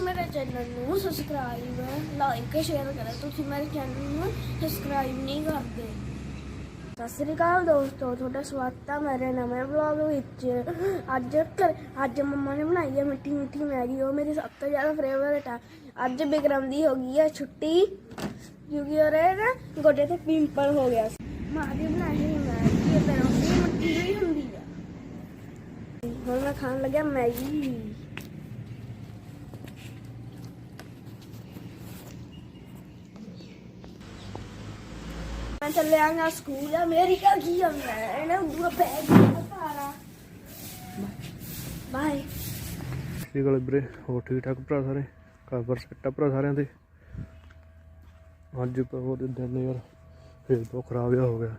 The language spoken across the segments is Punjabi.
ਤੁਸੀਂ ਮੇਰੇ ਚੈਨਲ ਨੂੰ ਸਬਸਕ੍ਰਾਈਬ ਲਾਈਕ ਸ਼ੇਅਰ ਕਰੋ। ਤੁਸੀਂ ਮੇਰੇ ਚੈਨਲ ਨੂੰ ਸਬਸਕ੍ਰਾਈਬ ਨਹੀਂ ਕਰਦੇ। ਸਤਿ ਸ੍ਰੀ ਅਕਾਲ ਦੋਸਤੋ, ਤੁਹਾਡਾ ਸਵਾਗਤ ਹੈ ਮੇਰੇ ਨਵੇਂ ਵਲੌਗ ਵਿੱਚ। ਅੱਜ ਅੱਜ ਮੰਮਾ ਨੇ ਬਣਾਈ ਹੈ ਮਿੱਠੀ ਮਿੱਠੀ ਮੈਗੀ, ਉਹ ਮੇਰੀ ਸਭ ਤੋਂ ਜ਼ਿਆਦਾ ਫੇਵਰੇਟ ਹੈ ਅੱਜ ਬਿਕਰਮ ਦੀ ਹੋ ਗਈ ਹੈ ਛੁੱਟੀ, ਕਿਉਂਕਿ ਉਹਦੇ ਨਾ ਗੋਡੇ ਤੇ ਪਿੰਪਲ ਹੋ ਗਿਆ ਸੀ। ਮਾਂ ਦੀ ਬਣਾਈ ਹੋਈ ਮੈਗੀ, ਇਹ ਪੈਰੋਂ ਦੀ ਮਿੱਟੀ ਹੋਈ ਹੁੰਦੀ ਆ। ਹੁਣ ਮੈਂ ਖਾਣ ਲੱਗਿਆ ਮੈਗੀ। ਮੈਂ ਚੱਲਿਆ ਨਾ ਸਕੂਲ ਆ ਕੀ ਆ ਮੈਂ? ਇਹਨੇ ਦੂਆ ਬੈਗ ਪਾਰਾ ਬਾਏ। ਸ੍ਰੀ ਅਕਾਲ ਵੀਰੇ, ਹੋਰ ਠੀਕ ਠਾਕ ਭਰਾ ਸਾਰੇ? ਘਰ ਪਰ ਸੈੱਟ ਆ ਭਰਾ ਸਾਰਿਆਂ ਦੇ? ਅੱਜ ਬਹੁਤ ਦਿਨ ਯਾਰ, ਫੇਰ ਬਹੁਤ ਖਰਾਬ ਜਿਹਾ ਹੋ ਗਿਆ।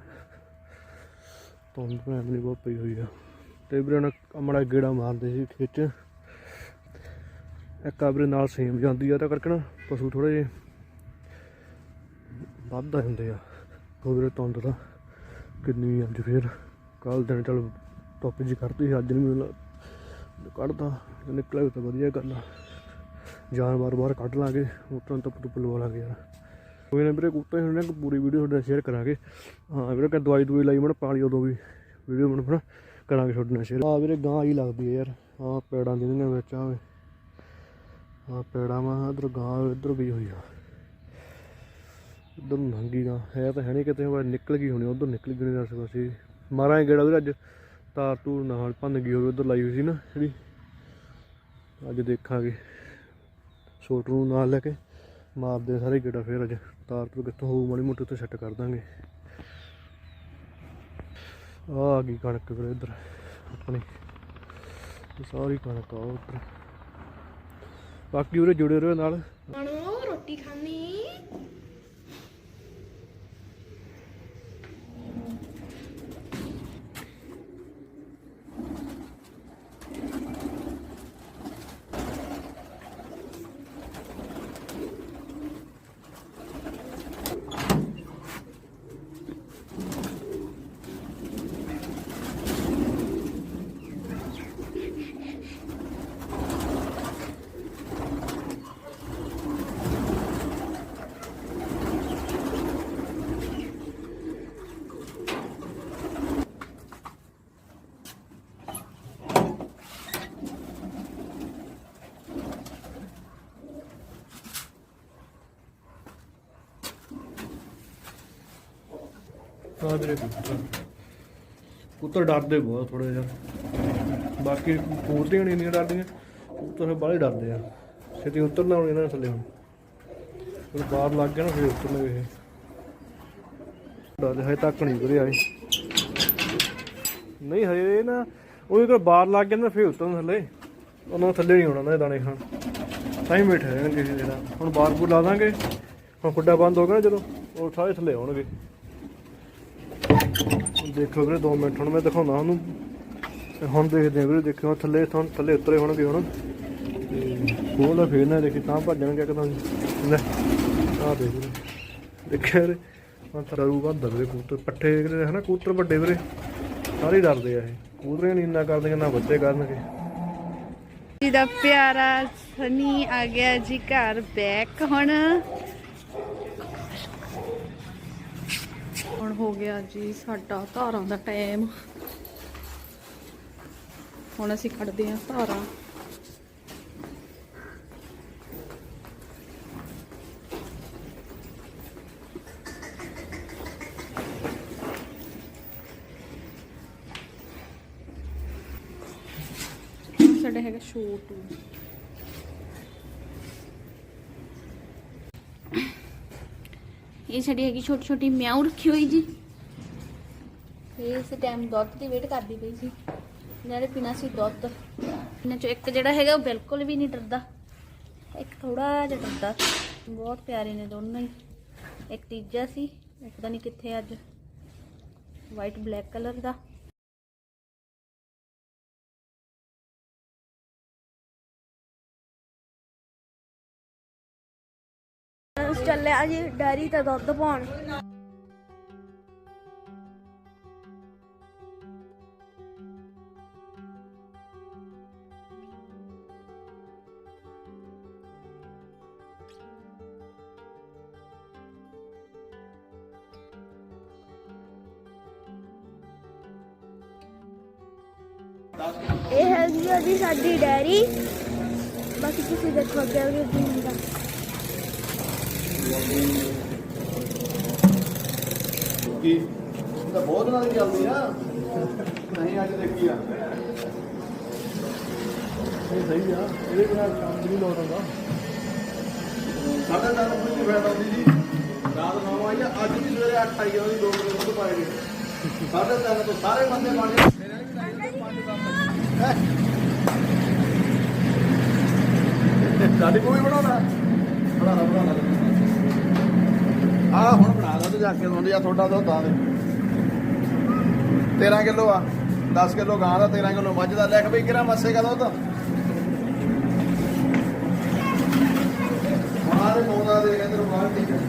ਧੁੰਦ ਭੈਣ ਦੀ ਬਹੁਤ ਪਈ ਹੋਈ ਆ। ਤੇ ਵੀਰੇ ਨਾ ਅਮੜਾ ਗੇੜਾ ਮਾਰਦੇ ਸੀ ਖੇਤ 'ਚ। ਇੱਕ ਆਬਰੇ ਨਾਲ ਸੇਮ ਜਾਂਦੀ ਆ ਤਾਂ ਕਰਕੇ ਨਾ ਪਸ਼ੂ ਥੋੜੇ ਜਿਹੇ ਵੱਧ ਹੁੰਦੇ ਆ। ਉਹ ਵੀਰੇ ਧੁੰਦ ਦਾ ਕਿੰਨੀ ਅੱਜ ਫੇਰ। ਕੱਲ ਦਿਨ ਚੱਲ ਧੁੱਪ ਜੀ ਕਰਦੀ ਸੀ, ਅੱਜ ਨਹੀਂ ਮੈਨੂੰ ਕੱਢਦਾ ਨਿਕਲਿਆ ਤਾਂ ਵਧੀਆ ਗੱਲ ਆ। ਜਾਨ ਬਾਰ ਬਾਹਰ ਕੱਢ ਲਾਂਗੇ ਉਤਰਾਂ ਤੋਂ ਧੁੱਪ ਲਵਾ ਲਾਂਗੇ ਯਾਰ। ਕੋਈ ਨਾ ਵੀਰੇ, ਕੁੱਤੇ ਹੁੰਦੇ ਨੇ ਪੂਰੀ ਵੀਡੀਓ ਤੁਹਾਡੇ ਨਾਲ ਸ਼ੇਅਰ ਕਰਾਂਗੇ। ਹਾਂ ਵੀਰੇ ਕਿ ਦਵਾਈ ਦਵਾਈ ਲਾਈ ਮਣ ਪਾਲੀ ਉਦੋਂ ਵੀ ਵੀਡੀਓ ਬਣ ਬਣਾ ਕਰਾਂਗੇ ਤੁਹਾਡੇ ਨਾਲ ਸ਼ੇਅਰ ਆ ਵੀਰੇ, ਗਾਂ ਹੀ ਲੱਗਦੀ ਹੈ ਯਾਰ। ਆ ਪੈੜਾਂ ਦੀ ਵਿੱਚ ਆਵੇ ਆ ਪੈੜਾਂ ਮਾ ਇਧਰ ਗਾਂ ਇਧਰ ਵੀ ਹੋਈ ਆ। ਉਧਰ ਨੰਗੀ ਗਾਂ ਹੈ ਤਾਂ ਹੈ ਨਹੀਂ ਕਿਤੇ, ਉਹ ਨਿਕਲ ਗਈ ਹੋਣੀ, ਉਧਰ ਨਿਕਲ ਗਈ ਨਹੀਂ ਦੱਸ ਪਾਸੇ ਮਾਰਾਂਗੇ ਗੇੜਾ ਵੀਰੇ ਅੱਜ। ਤਾਰ ਤੂਰ ਨਾਲ ਭੰਨ ਗਈ ਹੋਵੇ, ਉਧਰ ਲਾਈ ਹੋਈ ਸੀ ਨਾ ਜਿਹੜੀ। ਅੱਜ ਦੇਖਾਂਗੇ। ਸੋਟ ਨੂੰ ਨਾਲ ਲੈ ਕੇ ਮਾਰਦੇ ਸਾਰੇ ਗੇੜਾ ਫੇਰ ਅੱਜ। ਤਾਰ ਤੂਰ ਕਿੱਥੋਂ ਹੋਊ, ਮਾੜੀ ਮੋਟੀ ਉੱਤੇ ਸੈੱਟ ਕਰ ਦਾਂਗੇ। ਆ ਆ ਗਈ ਕਣਕ ਵੀਰੇ ਇੱਧਰ, ਆਪਣੀ। ਸਾਰੀ ਕਣਕ ਆ ਉੱਧਰ। ਬਾਕੀ ਉਰੇ ਜੁੜੇ ਰਹੋ ਨਾਲ। ਰੋਟੀ ਖਾਣੀ ਹਾਂ ਵੀਰੇ ਕਬੂਤਰ ਕਬੂਤਰ ਡਰਦੇ ਬਹੁਤ ਥੋੜਾ ਜਿਹਾ। ਬਾਕੀ ਕਬੂਤਰੀਆਂ ਨਹੀਂ ਇੰਨੀਆਂ ਡਰਦੀਆਂ ਕਬੂਤਰ ਬਾਹਲੇ ਡਰਦੇ ਆ। ਛੇਤੀ ਉਤਰਨਾ ਹੁਣ ਇਹਨਾਂ ਥੱਲੇ ਹੁਣ। ਫਿਰ ਬਾਹਰ ਲੱਗ ਗਿਆ ਨਾ, ਫਿਰ ਉਤਰਨਗੇ ਇਹ। ਡਰਦੇ, ਹਜੇ ਤੱਕ ਨਹੀਂ ਵੀਰੇ ਆਏ ਨਹੀਂ, ਹਜੇ ਨਾ, ਉਹ ਜਦੋਂ ਬਾਹਰ ਲੱਗ ਗਿਆ ਨਾ, ਫਿਰ ਉਤਰਨ ਥੱਲੇ। ਉਹਨਾਂ ਨੂੰ ਥੱਲੇ ਨਹੀਂ ਆਉਣਾ ਨਾ ਇਹ ਦਾਣੇ ਖਾਣ। ਤਾਂ ਹੀ ਬੈਠੇ ਰਹਿਣਗੇ ਕਿਸੇ ਜਿਹੜਾ। ਹੁਣ ਬਾਹਰ ਬੂਰ ਲਾ ਦਾਂਗੇ। ਹੁਣ ਖੁੱਡਾ ਬੰਦ ਹੋ ਗਿਆ ਨਾ ਜਦੋਂ, ਉਹ ਸਾਰੇ ਥੱਲੇ ਆਉਣਗੇ। ਦੇਖੋ ਵੀਰੇ 2 ਮਿੰਟ ਹੁਣ ਮੈਂ ਦਿਖਾਉਣਾ ਉਹਨੂੰ। ਹੁਣ ਦੇਖਦੇ ਆ ਵੀਰੇ, ਦੇਖਿਓ, ਥੱਲੇ ਥਾਂ ਥੱਲੇ ਉਤਰੇ ਹੋਣਗੇ ਹੁਣ। ਤੇ ਫੇਰ ਨਾ ਦੇਖੀ, ਤਾਂ ਭੱਜਣਗੇ ਕਿਦਾਂ ਲੈ, ਆਹ ਦੇਖ ਦੇਖਿਆ ਵੀਰੇ ਹਾਂ ਤਰੂ ਵੱਧ ਵੀਰੇ ਕਬੂਤਰ। ਪੱਠੇ ਜਿਹੜੇ ਹਨਾ, ਕਬੂਤਰ ਵੱਡੇ ਵੀਰੇ। ਸਾਰੇ ਡਰਦੇ ਆ ਇਹ। ਕਬੂਤਰੀਆਂ ਨਹੀਂ ਇੰਨਾ ਕਰਦੀਆਂ ਨਾ ਬੱਚੇ ਕਰਨਗੇ। ਜੀ ਦਾ ਪਿਆਰਾ ਸਨੀ ਆ ਗਿਆ ਜੀ ਘਰ ਬੈਕ ਹੁਣ। ਹੁਣ ਹੋ ਗਿਆ ਜੀ ਸਾਡਾ ਧਾਰਾਂ ਦਾ ਟਾਈਮ ਹੁਣ ਅਸੀਂ ਕੱਢਦੇ ਹਾਂ ਧਾਰਾਂ। ਆਹ ਸਾਡਾ ਹੈਗਾ ਛੋਟੂ ਇਹ ਸਾਡੀ ਹੈਗੀ ਛੋਟੀ ਛੋਟੀ ਮਿਆਉ ਰੱਖੀ ਹੋਈ ਜੀ। ਇਹ ਇਸ ਟਾਈਮ ਦੁੱਧ ਦੀ ਵੇਟ ਕਰਦੀ ਪਈ ਸੀ। ਨਾਲੇ ਪੀਣਾ ਸੀ ਦੁੱਧ। ਇਹਨਾਂ ਚੋਂ ਇੱਕ ਜਿਹੜਾ ਹੈਗਾ ਉਹ ਬਿਲਕੁਲ ਵੀ ਨਹੀਂ ਡਰਦਾ। ਇੱਕ ਥੋੜਾ ਜਿਹਾ ਡਰਦਾ। ਬਹੁਤ ਪਿਆਰੇ ਨੇ ਦੋਨੋਂ ਹੀ। ਇੱਕ ਤੀਜਾ ਸੀ, ਇੱਕ ਤਾਂ ਨਹੀਂ ਕਿੱਥੇ ਅੱਜ। ਵਾਈਟ ਬਲੈਕ ਕਲਰ ਦਾ। ਚੱਲਿਆ ਜੀ, ਡੈਰੀ ਤੇ ਦੁੱਧ ਪਾਉਣ। ਇਹ ਹੈਗੀ ਆ ਜੀ ਸਾਡੀ ਡੈਰੀ। ਬਾਕੀ ਤੁਸੀਂ ਦੇਖੋ ਅੱਗੇ ਵੀ ਹੁੰਦਾ। ਕੀ ਤਾਂ ਬਹੁਤ ਨਾਲ ਦੀ ਚੱਲਦੀ ਆ। ਨਹੀਂ, ਅੱਜ ਦੇਖੀ ਆ। ਇਹ ਸਹੀ ਆ। ਇਹਦੇ ਬਿਨਾਂ ਕੰਮ ਨਹੀਂ ਲੋਟ ਹੁੰਦਾ। ਸਾਢੇ ਤਿੰਨ ਵਜੇ ਦੀ ਫੈਟ ਆਉਂਦੀ ਜੀ ਰਾਤ 9 ਆਈ ਆ। ਅੱਜ ਵੀ ਸਵੇਰੇ 8 ਆਈ ਆ, ਉਹਦੀ 2 ਕਿਲੋ ਦੁੱਧ ਪਾਏ ਗਏ ਸਾਢੇ ਤਿੰਨ ਤੋਂ ਸਾਰੇ ਬੰਦੇ ਬਾਣੇ ਸਾਡੀ ਕੋਈ ਬਣਾਉਣਾ? ਬਣਾਉਣਾ ਬਣਾਉਣਾ। ਆ ਹੁਣ ਬਣਾ ਲਾ ਤੂੰ ਜਾ ਕੇ ਦੁੱਧ ਆ ਤੁਹਾਡਾ ਦੁੱਧ ਆ ਦੇ। 13 ਕਿਲੋ ਆ 10 ਕਿਲੋ ਗਾਂ ਦਾ 13 ਕਿਲੋ ਮੱਝ ਦਾ। ਲਿਖ ਬਈ ਕਿਹੜਾ ਮੱਸੇ ਕਾ ਦੁੱਧ? ਮਾਂ ਦੇ ਕੋਲ ਦੇ ਕਹਿੰਦੇ ਰੁਮਾਲ ਠੀਕ ਹੈ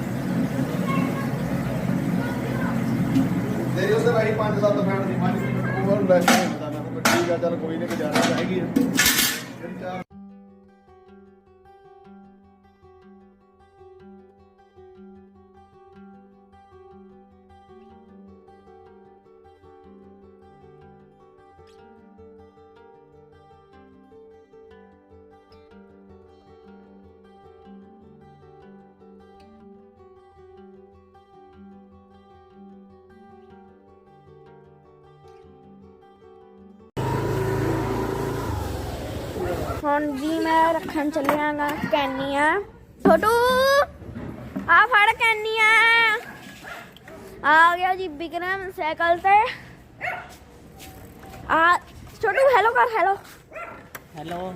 ਤੇਰੀ ਉਹਦੇ ਵਾਰੀ 5-7 ਫੈਨ ਦੀ। ਮੱਝ ਉਹ ਲੈ ਕੇ ਠੀਕ ਆ, ਚੱਲ ਕੋਈ ਨਹੀਂ ਗੁਜ਼ਾਰਾ ਹੈਗੀ ਆ। ਹੁਣ ਜੀ ਮੈਂ ਰੱਖਣ ਚੱਲਿਆਗਾ ਕੈਨੀਆਂ ਛੋਟੂ ਆ ਫੜ ਕੈਨੀਆਂ ਆ ਗਿਆ ਜੀ ਬਿਕਰਮ ਸਾਈਕਲ ਤੇ ਆ ਛੋਟੂ ਹੈਲੋ ਕਰ hello hello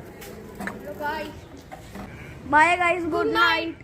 bye guys good night